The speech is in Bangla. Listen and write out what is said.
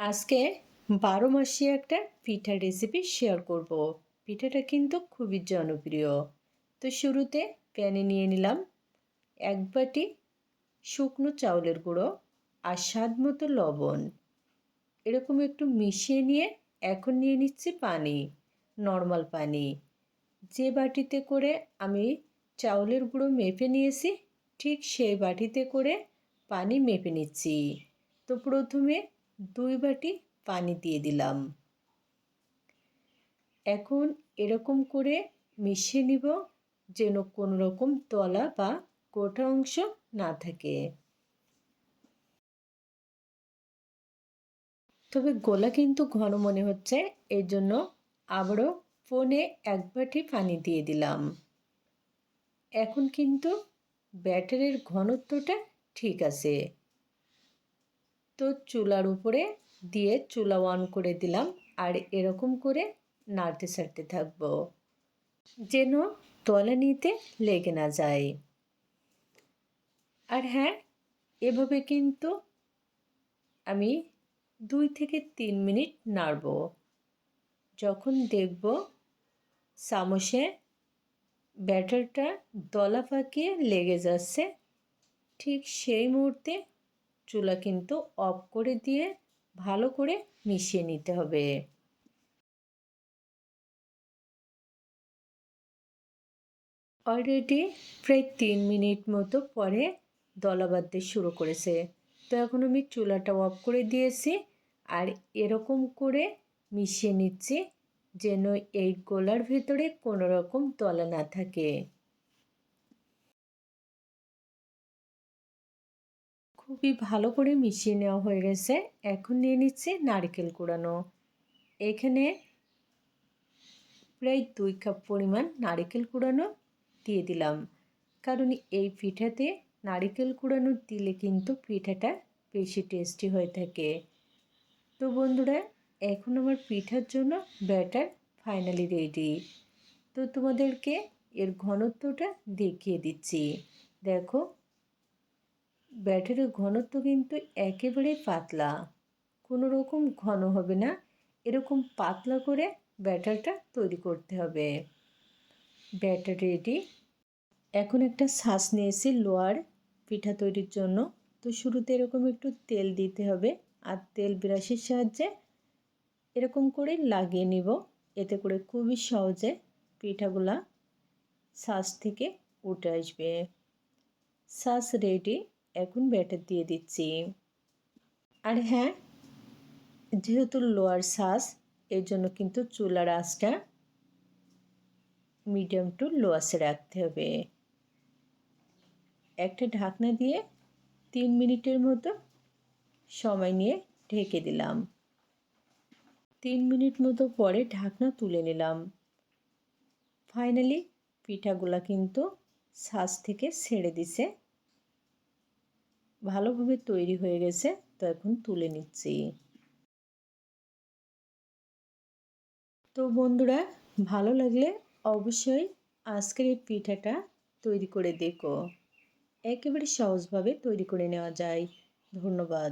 আজকে বারো মাসি একটা পিঠার রেসিপি শেয়ার করব। পিঠাটা কিন্তু খুবই জনপ্রিয়। তো শুরুতে প্যানে নিয়ে নিলাম এক বাটি শুকনো চাউলের গুঁড়ো আর স্বাদ মতো লবণ। এরকম একটু মিশিয়ে নিয়ে এখন নিয়ে নিচ্ছি পানি নর্মাল পানি। যে বাটিতে করে আমি চাউলের গুঁড়ো মেপে নিয়েছি, ঠিক সেই বাটিতে করে পানি মেপে নিচ্ছি। তো প্রথমে দুই বাটি পানি দিয়ে দিলাম। এখন এরকম করে মিশিয়ে নিব যেন কোনো রকম তলা বা গোটা অংশ না থাকে। তবে গোলা কিন্তু ঘন মনে হচ্ছে, এর জন্য আবারও ফোনে এক বাটি পানি দিয়ে দিলাম। এখন কিন্তু ব্যাটারের ঘনত্বটা ঠিক আছে। তো চুলার উপরে দিয়ে চুলা অন করে দিলাম আর এরকম করে নাড়তে সারতে থাকব। যেন তলা নিতে লেগে না যায়। আর হ্যাঁ এভাবে কিন্তু আমি দুই থেকে তিন মিনিট নাড়ব। যখন দেখব চামচে ব্যাটারটা দলা পাকিয়ে লেগে যাচ্ছে, ঠিক সেই মুহূর্তে চুলা কিন্তু অফ করে দিয়ে ভালো করে মিশিয়ে নিতে হবে। অলরেডি প্রায় তিন মিনিট মতো পরে দলা বাঁধতে শুরু করেছে। তো এখন আমি চুলাটা অফ করে দিয়েছি আর এরকম করে মিশিয়ে নিচ্ছি যেন এই গোলার ভেতরে কোনো রকম তলা না থাকে। খুবই ভালো করে মিশিয়ে নেওয়া হয়ে গেছে। এখন নিয়ে নিচ্ছে নারকেল কুড়ানো। এখানে প্রায় দুই কাপ পরিমাণ নারকেল কুড়ানো দিয়ে দিলাম। কারণ এই পিঠাতে নারিকেল কুড়ানো দিলে কিন্তু পিঠাটা বেশি টেস্টি হয়ে থাকে। তো বন্ধুরা, এখন আমার পিঠার জন্য ব্যাটার ফাইনালি রেডি। তো তোমাদেরকে এর ঘনত্বটা দেখিয়ে দিচ্ছি। দেখো ব্যাটারের ঘনত্ব কিন্তু একেবারেই পাতলা। কোনো রকম ঘন হবে না। এরকম পাতলা করে ব্যাটারটা তৈরি করতে হবে। Batter ready. এখন একটা শ্বাস নিয়েছি লোয়ার পিঠা তৈরির জন্য। তো শুরুতে এরকম একটু তেল দিতে হবে আর তেল ব্রাশের সাহায্যে এরকম করে লাগিয়ে নিব। এতে করে খুবই সহজে পিঠাগুলা শ্বাস থেকে উঠে আসবে। শ্বাস রেডি। এখন ব্যাটার দিয়ে দিচ্ছি। আর হ্যাঁ যেহেতু লোয়ার শ্বাস, এর জন্য কিন্তু চুলার আঁচটা মিডিয়াম টু লো আসে রাখতে হবে। একটা ঢাকনা দিয়ে তিন মিনিটের মতো সময় নিয়ে ঢেকে দিলাম। তিন মিনিট মতো পরে ঢাকনা তুলে নিলাম। ফাইনালি পিঠাগুলা কিন্তু শ্বাস থেকে ছেড়ে দিছে। ভালোভাবে তৈরি হয়ে গেছে, তো এখন তুলে নিচ্ছি। তো বন্ধুরা, ভালো লাগলে অবশ্যই আজকের এই পিঠাটা তৈরি করে দেখো। একেবারে সহজভাবে তৈরি করে নেওয়া যায়। ধন্যবাদ।